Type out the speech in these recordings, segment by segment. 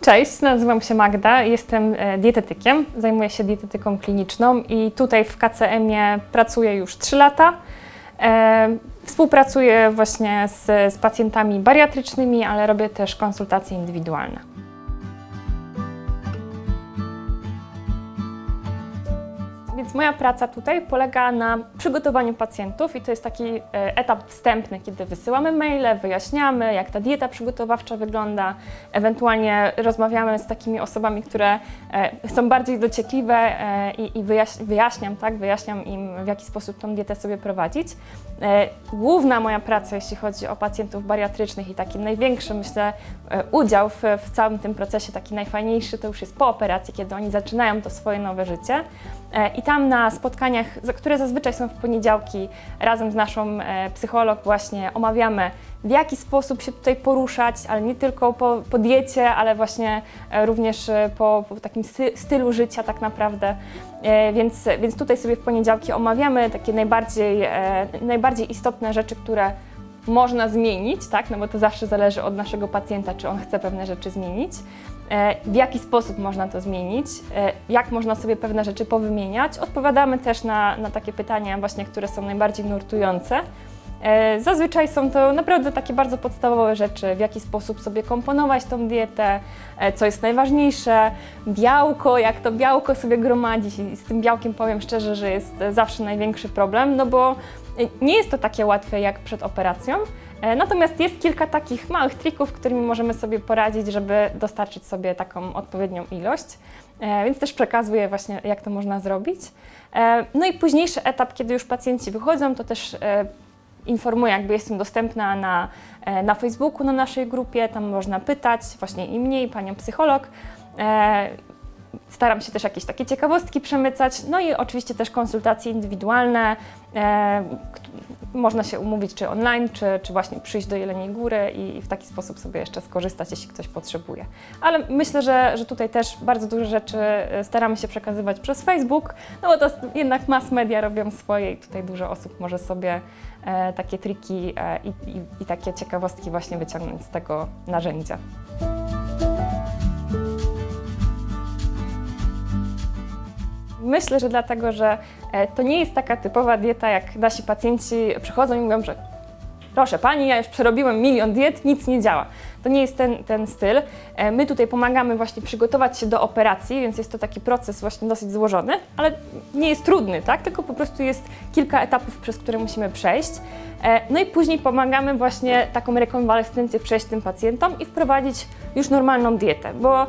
Cześć, nazywam się Magda, jestem e, dietetykiem, zajmuję się dietetyką kliniczną i tutaj w KCM-ie pracuję już 3 lata. E, Współpracuję właśnie z, z pacjentami bariatrycznymi, ale robię też konsultacje indywidualne. Więc moja praca tutaj polega na przygotowaniu pacjentów i to jest taki e, etap wstępny, kiedy wysyłamy maile, wyjaśniamy, jak ta dieta przygotowawcza wygląda, ewentualnie rozmawiamy z takimi osobami, które e, są bardziej dociekliwe e, i, i wyjaś, wyjaśniam, tak, wyjaśniam im, w jaki sposób tą dietę sobie prowadzić. Główna moja praca, jeśli chodzi o pacjentów bariatrycznych i taki największy, myślę, udział w, w całym tym procesie, taki najfajniejszy, to już jest po operacji, kiedy oni zaczynają to swoje nowe życie. I tam na spotkaniach, które zazwyczaj są w poniedziałki, razem z naszą e, psycholog właśnie omawiamy, w jaki sposób się tutaj poruszać, ale nie tylko po, po diecie, ale właśnie e, również e, po, po takim sty, stylu życia tak naprawdę. Więc, więc tutaj sobie w poniedziałki omawiamy takie najbardziej, najbardziej istotne rzeczy, które można zmienić, tak? No bo to zawsze zależy od naszego pacjenta, czy on chce pewne rzeczy zmienić. E, W jaki sposób można to zmienić, e, jak można sobie pewne rzeczy powymieniać. Odpowiadamy też na, na takie pytania, właśnie, które są najbardziej nurtujące. E, Zazwyczaj są to naprawdę takie bardzo podstawowe rzeczy, w jaki sposób sobie komponować tą dietę, co jest najważniejsze, białko, jak to białko sobie gromadzić? I z tym białkiem powiem szczerze, że jest zawsze największy problem, no bo nie jest to takie łatwe jak przed operacją, natomiast jest kilka takich małych trików, którymi możemy sobie poradzić, żeby dostarczyć sobie taką odpowiednią ilość, E, więc też przekazuję właśnie jak to można zrobić. E, No i późniejszy etap, kiedy już pacjenci wychodzą, to też e, informuję, jakby jestem dostępna na, e, na Facebooku, na naszej grupie, tam można pytać, właśnie i mnie, i panią psycholog. E, Staram się też jakieś takie ciekawostki przemycać, no i oczywiście też konsultacje indywidualne. Można się umówić czy online, czy, czy właśnie przyjść do Jeleniej Góry i w taki sposób sobie jeszcze skorzystać, jeśli ktoś potrzebuje. Ale myślę, że, że tutaj też bardzo dużo rzeczy e, staramy się przekazywać przez Facebook, no bo to jednak mass media robią swoje i tutaj dużo osób może sobie e, takie triki e, i, i, i takie ciekawostki właśnie wyciągnąć z tego narzędzia. Myślę, że dlatego, że e, to nie jest taka typowa dieta, jak nasi pacjenci przychodzą i mówią, że proszę pani, ja już przerobiłem milion diet, nic nie działa. To nie jest ten, ten styl. E, My tutaj pomagamy właśnie przygotować się do operacji, więc jest to taki proces właśnie dosyć złożony, ale nie jest trudny, tak? Tylko po prostu jest kilka etapów, przez które musimy przejść. E, No i później pomagamy właśnie taką rekonwalescencję przejść tym pacjentom i wprowadzić już normalną dietę, bo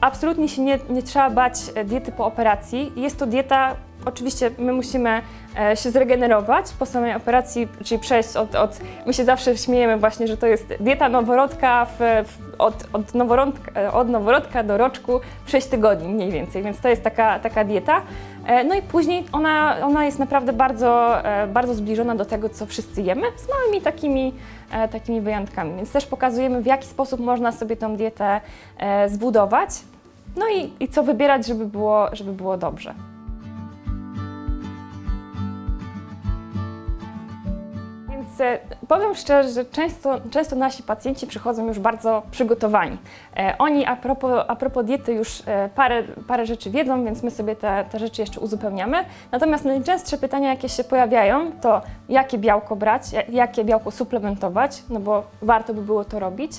absolutnie się nie, nie trzeba bać e, diety po operacji. Jest to dieta, oczywiście my musimy e, się zregenerować po samej operacji, czyli przejść od, od my się zawsze śmiejemy właśnie, że to jest dieta noworodka w, w, od, od, noworodka, od noworodka do roczku w 6 tygodni mniej więcej, więc to jest taka, taka dieta. E, No i później ona, ona jest naprawdę bardzo, e, bardzo zbliżona do tego, co wszyscy jemy, z małymi takimi, e, takimi wyjątkami. Więc też pokazujemy, w jaki sposób można sobie tą dietę zbudować, no i, i co wybierać, żeby było, żeby było dobrze. Powiem szczerze, że często, często nasi pacjenci przychodzą już bardzo przygotowani. E, oni a propos, a propos diety już e, parę, parę rzeczy wiedzą, więc my sobie te, te rzeczy jeszcze uzupełniamy. Natomiast najczęstsze pytania, jakie się pojawiają, to jakie białko brać, ja- jakie białko suplementować, no bo warto by było to robić,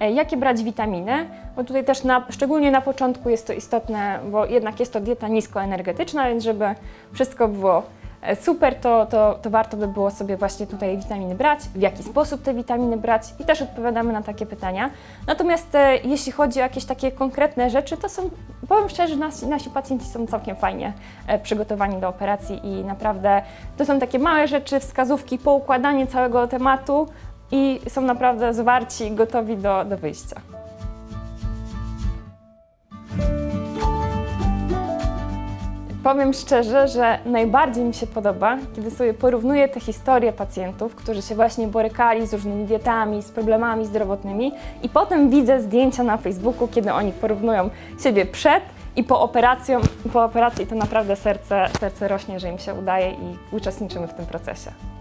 e, jakie brać witaminy, bo tutaj też na, szczególnie na początku jest to istotne, bo jednak jest to dieta niskoenergetyczna, więc żeby wszystko było super, to, to, to warto by było sobie właśnie tutaj witaminy brać, w jaki sposób te witaminy brać i też odpowiadamy na takie pytania. Natomiast e, jeśli chodzi o jakieś takie konkretne rzeczy, to są, powiem szczerze, nasi, nasi pacjenci są całkiem fajnie e, przygotowani do operacji i naprawdę to są takie małe rzeczy, wskazówki, poukładanie całego tematu i są naprawdę zwarci i gotowi do, do wyjścia. Powiem szczerze, że najbardziej mi się podoba, kiedy sobie porównuję te historie pacjentów, którzy się właśnie borykali z różnymi dietami, z problemami zdrowotnymi i potem widzę zdjęcia na Facebooku, kiedy oni porównują siebie przed i po, operacją, po operacji, to naprawdę serce, serce rośnie, że im się udaje i uczestniczymy w tym procesie.